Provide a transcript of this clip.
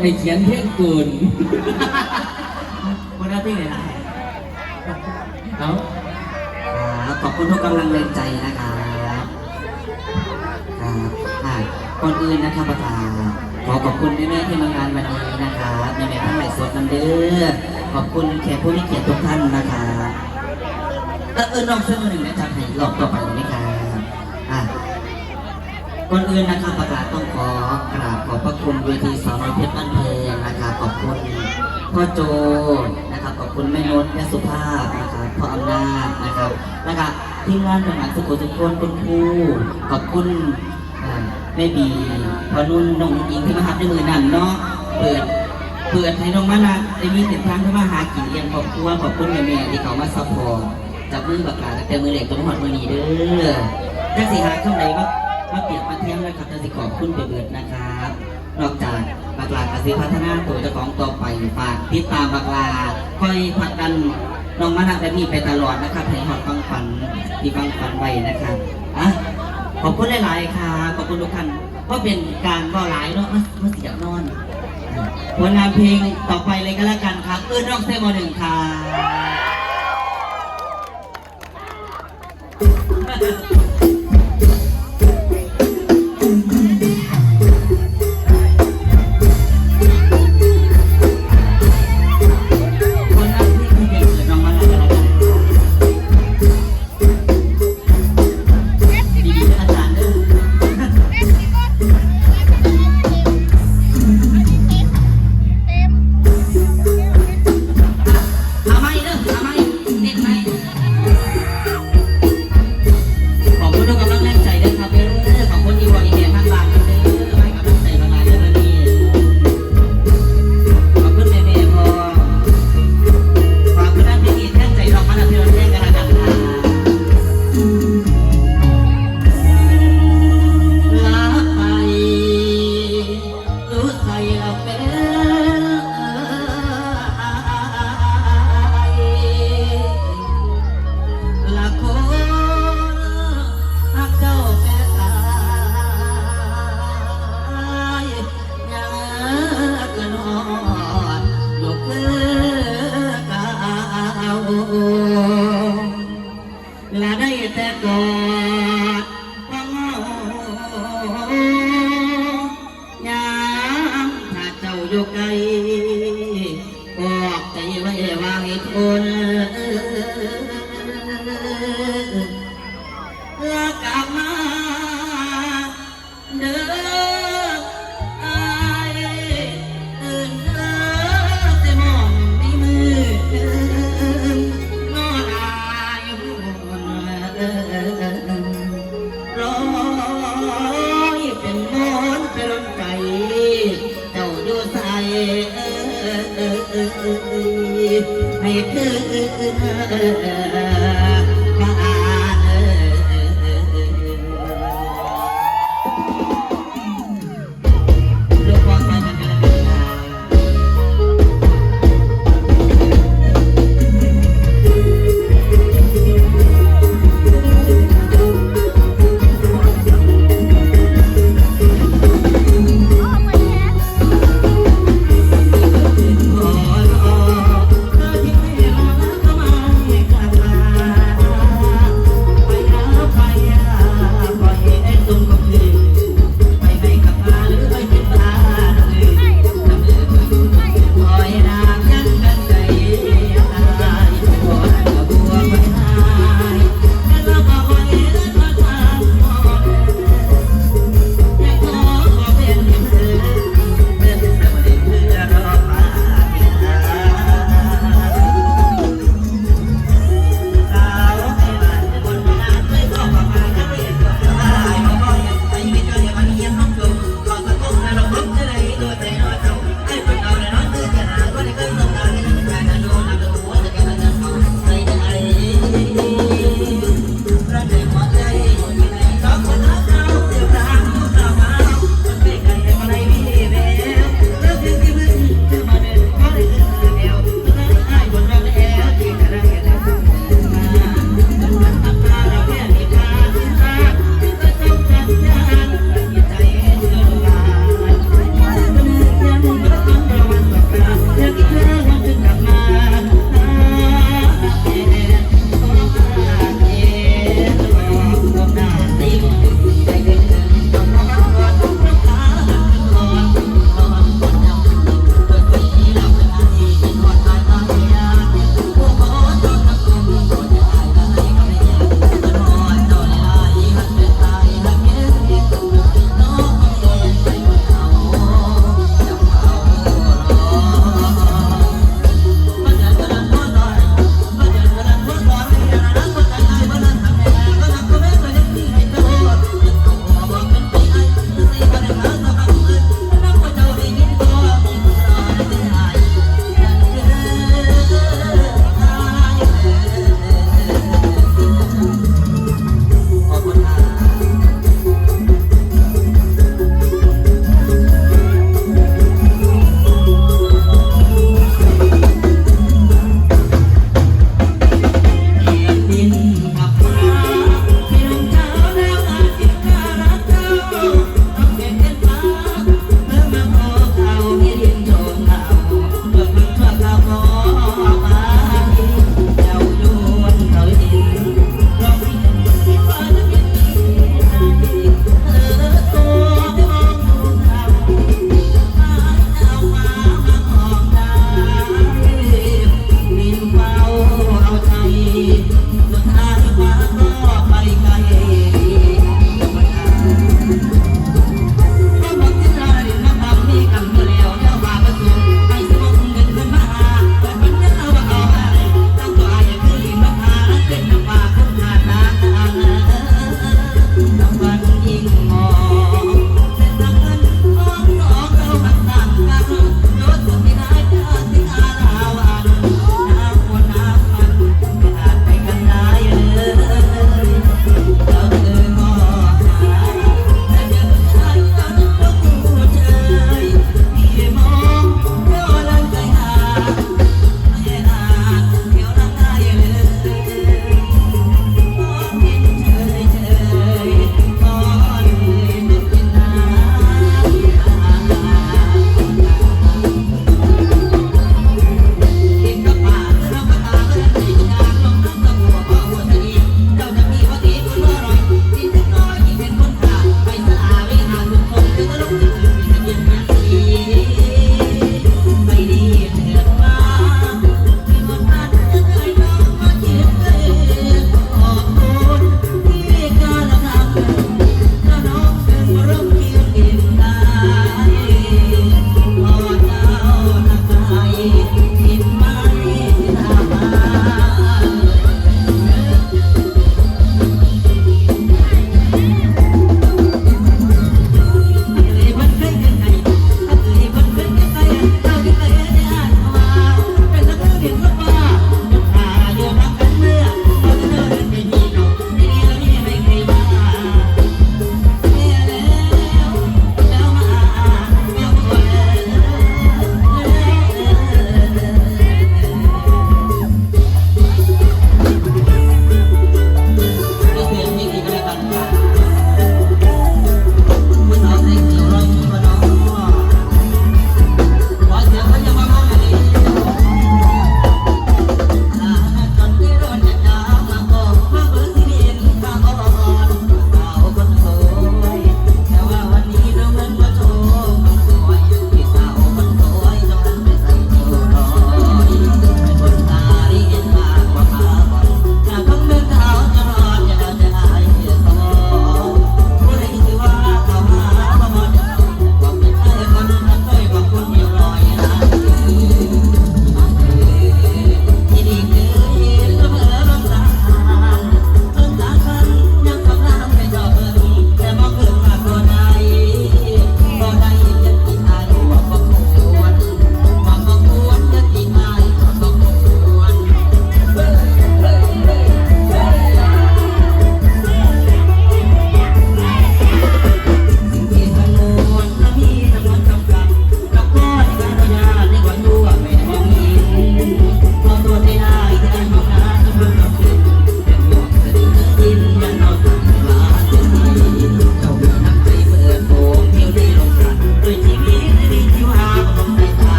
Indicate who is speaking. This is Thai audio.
Speaker 1: ไอ้เขียนเพี้ยนเกิน
Speaker 2: คนหน้าที่ไหนล่ะ
Speaker 1: เอา
Speaker 2: ครับขอบคุณทุกกำลังแรงใจนะครับครับอ่าก่อนอื่นนะครับประธานขอขอบคุณแม่ๆที่มางานวันนี้นะครับแม่ๆทั้งหลายสดน้ำเด้อขอบคุณแขกผู้มีเกียรติทุกท่านนะครับเออเออน้องเสื้อมือหนึ่งนะครับให้รอบต่อไปเลยนะครับอะ ก่อนอื่นนะครับประกาศต้องขอกราบขอบพระคุณเวทีสาวน้อยเพชรบ้านเพลงนะครับขอบคุณพ่อโจนะครับขอบคุณแม่นนท์แม่สุภาพนะครับพ่ออำนาจนะครับแล้วก็ทีมงานทหารสุโขทุกคนคุณครูขอบคุณแม่บีพ่อนุ่นน้องอิงที่มาหับในมือนั่นเนาะเปิดเปิดให้น้องมานะได้มีเส้นทางที่มาหากินเลี้ยงครอบครัวขอบคุณแม่ๆที่เขามาซัพพอร์ตจับมือบักาตั้งแต่มือเหล็กจนหอดมือนีเด้อจักสิหาช่องไหนมาง มาเปรียบมาเทียมเลยครับจักสิขอบคุณไปเบิดนะครับ นอกจากบักลากสิพัฒนาตัวเจ้าของต่อไปฝากติดตามบักลาคอยผลักดันน้องมานะแบบนี้ไปตลอดนะครับให้หอดฟังฝันที่ฟังฝันไว้นะครับอะขอบคุณหลายๆครับขอบคุณทุกท่านก็เป็นการก็หลายเนาะมามาเสียนอนผลงานเพลงต่อไปเลยก็แล้วกันครับเอื้อนรอกเซมอหนึ่งครับ ให้คืนขอรอเธอ